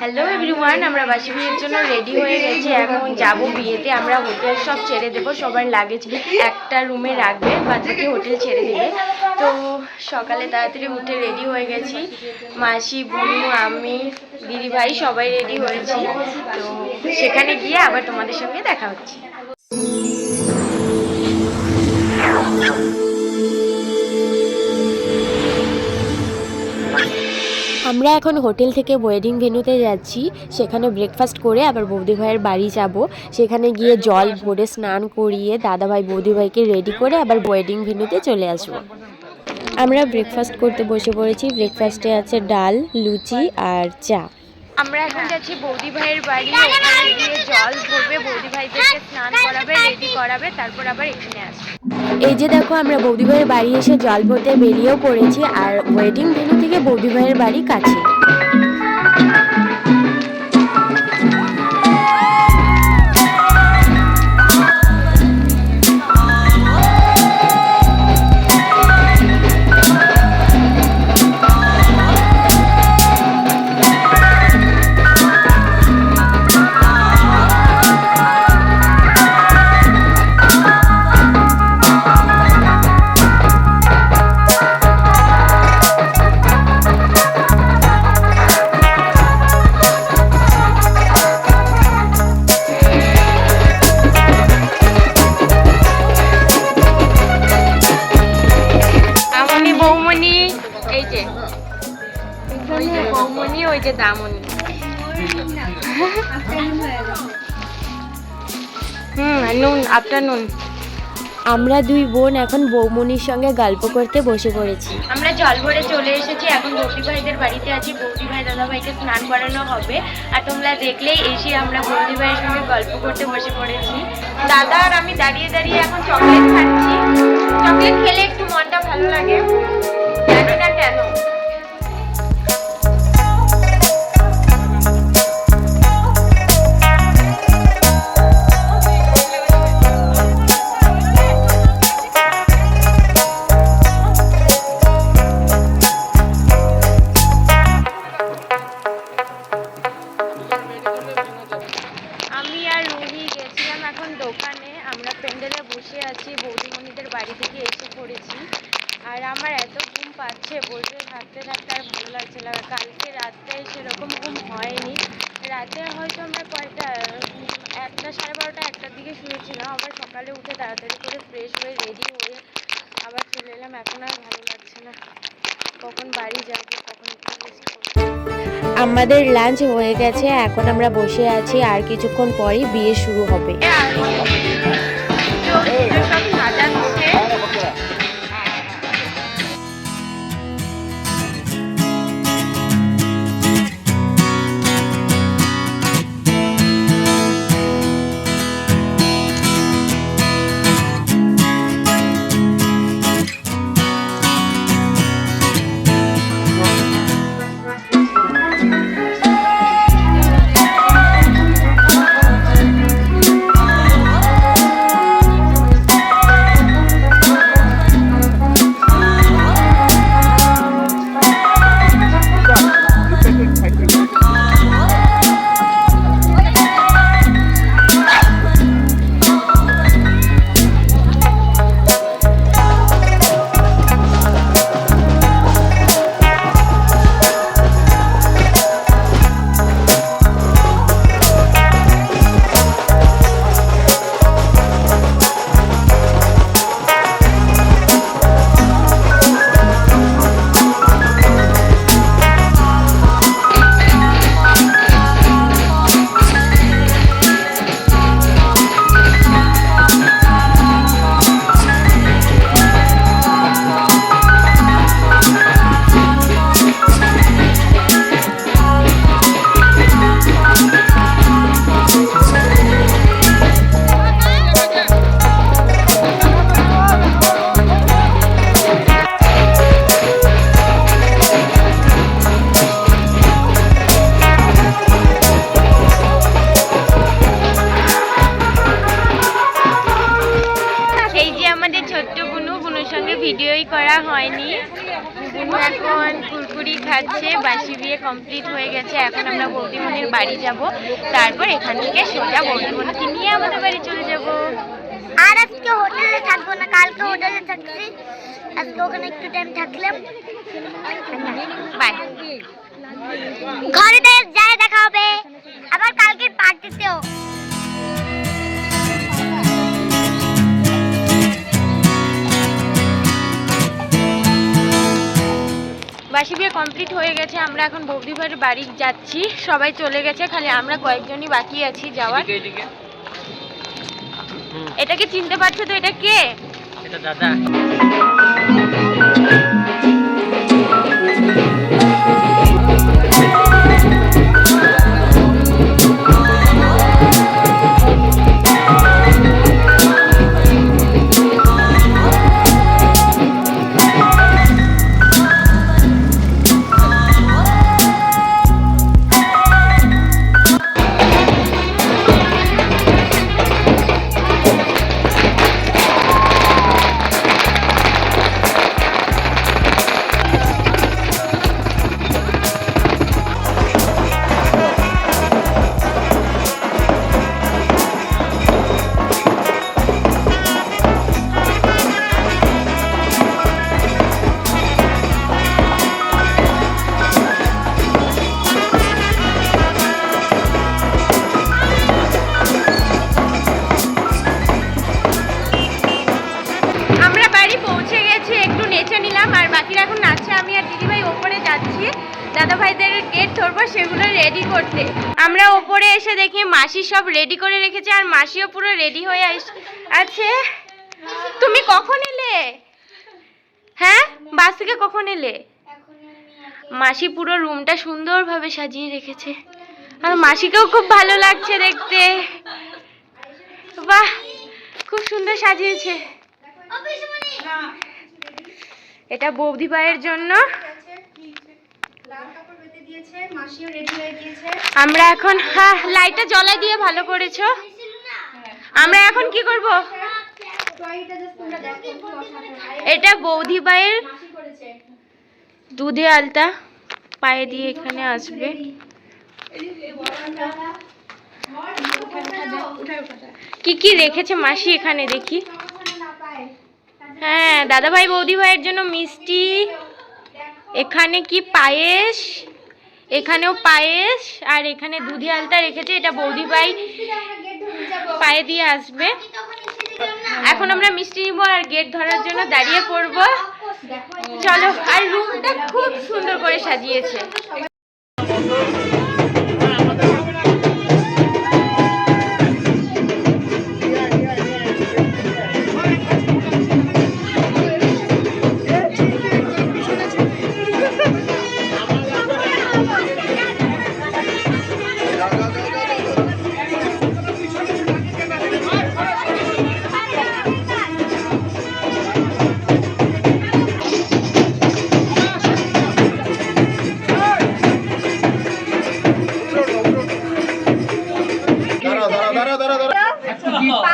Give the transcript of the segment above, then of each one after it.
Hello everyone আমরা বাসি বিয়ের জন্য রেডি হয়ে গেছি। এখন যাব বিয়েতে। আমরা হোটেল সব ছেড়ে দেবো। সবার লাগেজ একটা রুমে রাখবে বাচ্চাকে হোটেল ছেড়ে দেবে। তো সকালে তাড়াতাড়ি উঠে রেডি হয়ে গেছি। মাসি, বুনু, আমি দিদি ভাই সবাই রেডি হয়েছি। তো সেখানে গিয়ে আবার তোমাদের সঙ্গে দেখা হচ্ছে। আমরা এখন হোটেল থেকে ওয়েডিং ভেনুতে যাচ্ছি। সেখানে ব্রেকফাস্ট করে আবার বৌদি ভাইয়ের বাড়ি যাব। সেখানে গিয়ে জল ভরে স্নান করিয়ে দাদা ভাই বৌদি ভাইকে রেডি করে আবার ওয়েডিং ভেন্যুতে চলে আসব। আমরা ব্রেকফাস্ট করতে বসে পড়েছি। ব্রেকফাস্টে আছে ডাল, লুচি আর চা। আমরা এখন যাচ্ছি বৌদি ভাইয়ের বাড়ি, ওখানে গিয়ে জল ভরবে, বৌদি ভাইদেরকে স্নান করাবে, রেডি করাবে, তারপর আবার এখানে আসবে। এই যে দেখো, আমরা বৌদি ভাইয়ের বাড়ি এসে জল ভরতে বেরিয়েও পড়েছি, আর ওয়েডিং ভেন্যু থেকে বৌদি ভাইয়ের বাড়ি কাছে। যে দামনি হুম নুন আফটারনুন আমরা দুই বোন এখন বৌমনির সঙ্গে গল্প করতে বসে পড়েছি। আমরা জল ভরে চলে এসেছি এখন বৌদি ভাইদের বাড়িতে আছি। বৌদি ভাই দাদা ভাইকে স্নান করানো হবে। আর তোমরা দেখলেই এসে আমরা বৌদি ভাইয়ের সঙ্গে গল্প করতে বসে পড়েছি। দাদা আর আমি দাঁড়িয়ে দাঁড়িয়ে এখন চকলেট খাচ্ছি। চকলেট খেলে একটু মনটা ভালো লাগে। জানি না কেন? না কালকে রাতটায় সেরকম ঘুম হয়নি। রাতে হয়তো আমরা কয়টা একটা সাড়ে বারোটা একটার দিকে শুয়েছিলাম আবার সকালে উঠে তাড়াতাড়ি করে ফ্রেশ হয়ে রেডি হয়ে আবার চলে এলাম। এখন আর ভালো লাগছে না। কখন বাড়ি যাব কখন একটু রেস্ট আমাদের লাঞ্চ হয়ে গেছে এখন আমরা বসে আছি আর কিছুক্ষণ পরেই বিয়ে শুরু হবে। কমপ্লিট হয়ে গেছে এখন আমরা বৌদিমণির বাড়ি যাব। তারপর এখান থেকে সোজা বৌদিমণিকে নিয়ে আমাদের বাড়ি চলে যাব। আর আজকে হোটেলে থাকব না কালকে হোটেলে থাকছি। আজকে ওখানে একটু টাইম থাকলাম। বাই ঘরে যায় দেখা হবে। আবার কালকের পার্টিতেও বাসি বিয়ে কমপ্লিট হয়ে গেছে আমরা এখন বৌদিভাইয়ের বাড়ি যাচ্ছি সবাই চলে গেছে খালি আমরা কয়েকজনই বাকি আছি যাওয়ার। এটাকে চিনতে পারছ তো এটা কে? এটা দাদা। ওপরে যাচ্ছি দাদা ভাইদের গেট ধরবো, সেগুলো রেডি করতে। আমরা ওপরে এসে দেখি মাসি সব রেডি করে রেখেছে, আর মাসিও পুরো রেডি হয়ে আস- আছে। তুমি কখন এলে? হ্যাঁ? বাস থেকে কখন এলে? মাসি পুরো রুমটা সুন্দরভাবে সাজিয়ে রেখেছে। আর মাসিকেও খুব ভালো লাগছে দেখতে। বাহ, খুব সুন্দর সাজিয়েছে। এটা বৌদি ভাইয়ের জন্য। আমরা এখন হ্যাঁ লাইটটা জ্বলাই দিয়ে ভালো করেছ। আমরা এখন কি করব? এটা বৌদি ভাইয়ের দুধে আলতা পায়ে দিয়ে এখানে আসবে। কি কি রেখেছে মাসি এখানে দেখি। হ্যাঁ দাদা ভাই বৌদি ভাইয়ের জন্য মিষ্টি। এখানে কি পায়েস? এখানেও পায়েস, আর এখানে দুধি আলতা রেখেছে, এটা বৌদি ভাই পায়ে দিয়ে আসবে। এখন আমরা মিষ্টি নিব আর গেট ধরার জন্য দাঁড়িয়ে পড়ব। চলো, আর রুমটা খুব সুন্দর করে সাজিয়েছে।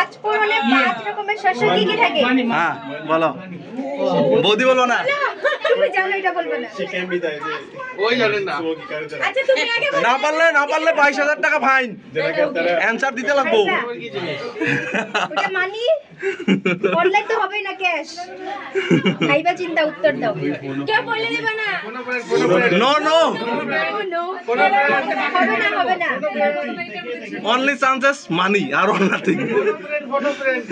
পাঁচ পাঁচ রকমের শস্য কি কি থাকে? হ্যাঁ বলো। বৌদি বলো না। আচ্ছা, না। পারলে না পারলে বাইশ হাজার টাকা ফাইন। দিতে লাগবো। আচ্ছা। মানি? অনলাইন তো হবেই না ক্যাশ। ভাইবা চিন্তা উত্তর দাও। কে বলে না। নো নো হবে না হবে না। অনলি চান্সেস মানি আর নাথিং ফটো ফ্রেন্ড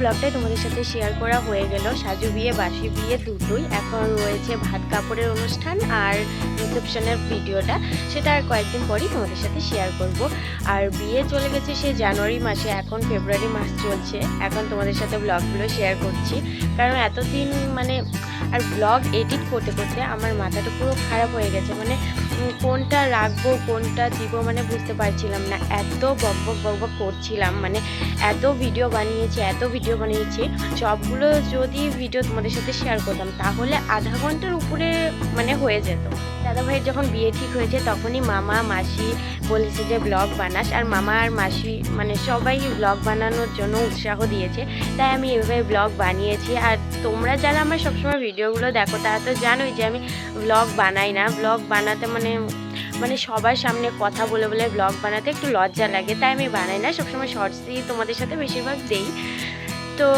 ব্লগটাই তোমাদের সাথে শেয়ার করা হয়ে গেল। সাজু বিয়ে, বাসি বিয়ে দুটোই। এখন রয়েছে ভাত কাপড়ের অনুষ্ঠান আর রিসেপশনের ভিডিওটা। সেটা আর কয়েকদিন পরই তোমাদের সাথে শেয়ার করব। আর বিয়ে চলে গেছে সে জানুয়ারি মাসে, এখন ফেব্রুয়ারি মাস চলছে। এখন তোমাদের সাথে ব্লগগুলো শেয়ার করছি। কারণ এতদিন মানে আর ব্লগ এডিট করতে করতে আমার মাথাটা পুরো খারাপ হয়ে গেছে। মানে কোনটা রাখব, কোনটা দিব মানে বুঝতে পারছিলাম না। এত বক বক বক করছিলাম মানে এত ভিডিও বানিয়েছি, এত ভিডিও বানিয়েছি। সবগুলো যদি ভিডিও তোমাদের সাথে শেয়ার করতাম, তাহলে আধা ঘণ্টার উপরে মানে হয়ে যেত। দাদা ভাইয়ের যখন বিয়ে ঠিক হয়েছে, তখনই মামা, মাসি বলেছে যে ব্লগ বানাস। আর মামা আর মাসি মানে সবাই ব্লগ বানানোর জন্য উৎসাহ দিয়েছে। তাই আমি এভাবে ব্লগ বানিয়েছি। আর তোমরা যারা আমার সবসময় ভিডিওগুলো দেখো, তারা তো জানোই যে আমি ব্লগ বানাই না। ব্লগ বানাতে মানে মানে সবার সামনে কথা বলে বলে ব্লগ বানাতে একটু লজ্জা লাগে, তাই আমি বানাই না। সবসময় শর্টসই তোমাদের সাথে বেশিরভাগ দেই। তো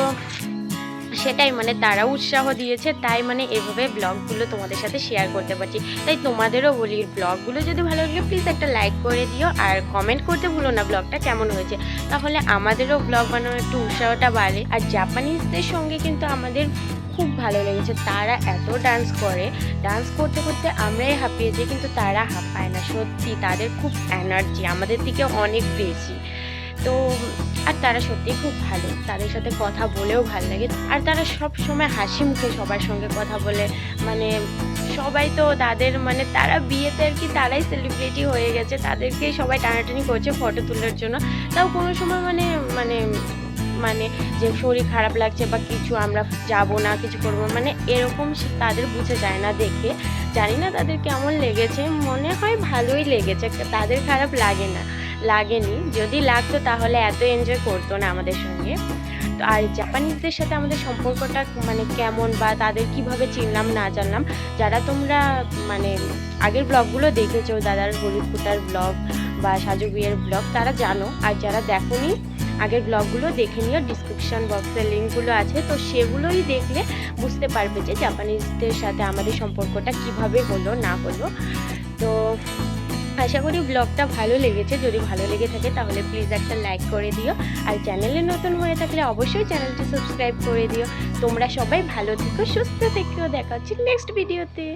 সেটাই মানে তারা উৎসাহ দিয়েছে, তাই মানে এভাবে ব্লগগুলো তোমাদের সাথে শেয়ার করতে পারছি। তাই তোমাদেরও বলি ব্লগগুলো যদি ভালো লাগে প্লিজ একটা লাইক করে দিও আর কমেন্ট করতে ভুলো না ব্লগটা কেমন হয়েছে। তাহলে আমাদেরও ব্লগ বানানোর একটু উৎসাহটা বাড়ে। আর জাপানিজদের সঙ্গে কিন্তু আমাদের খুব ভালো লেগেছে। তারা এত ডান্স করে। ডান্স করতে করতে আমরাই হাঁপিয়েছি কিন্তু তারা হাঁপায় না। সত্যি, তাদের খুব এনার্জি আমাদের থেকে অনেক বেশি। তো আর তারা সত্যি খুব ভালো। তাদের সাথে কথা বলেও ভালো লাগে। আর তারা সব সময় হাসি মুখে সবার সঙ্গে কথা বলে। মানে সবাই তো তাদের মানে তারা বিয়েতে আর কি তারাই সেলিব্রিটি হয়ে গেছে। তাদেরকেই সবাই টানাটানি করছে ফটো তোলার জন্য। তাও কোনো সময় মানে মানে মানে যে শরীর খারাপ লাগছে বা কিছু আমরা যাব না, কিছু করব মানে এরকম তাদের বুঝে যায় না দেখে। জানি না তাদের কেমন লেগেছে। মনে হয় ভালোই লেগেছে। তাদের খারাপ লাগে না। লাগেনি। যদি লাগতো তাহলে এত এনজয় করতো না আমাদের সঙ্গে। তো আর জাপানিজদের সাথে আমাদের সম্পর্কটা মানে কেমন বা তাদের কীভাবে চিনলাম না জানলাম, যারা তোমরা মানে আগের ব্লগগুলো দেখেছ, দাদার হলুদ কুটার ব্লগ বা সাজু বিয়ের ব্লগ, তারা জানো। আর যারা দেখোনি, আগের ব্লগগুলো দেখে নিও ডিসক্রিপশন বক্সের লিঙ্কগুলো আছে। তো সেগুলোই দেখলে বুঝতে পারবে যে জাপানিজদের সাথে আমাদের সম্পর্কটা কীভাবে হলো, না হলো। তো আশা করি ব্লগটা ভালো লেগেছে। যদি ভালো লেগে থাকে তাহলে প্লিজ একটা লাইক করে দিও। আর চ্যানেলে নতুন হয়ে থাকলে অবশ্যই চ্যানেলটি সাবস্ক্রাইব করে দিও। তোমরা সবাই ভালো থেকো, সুস্থ থেকেও দেখা হচ্ছে নেক্সট ভিডিওতে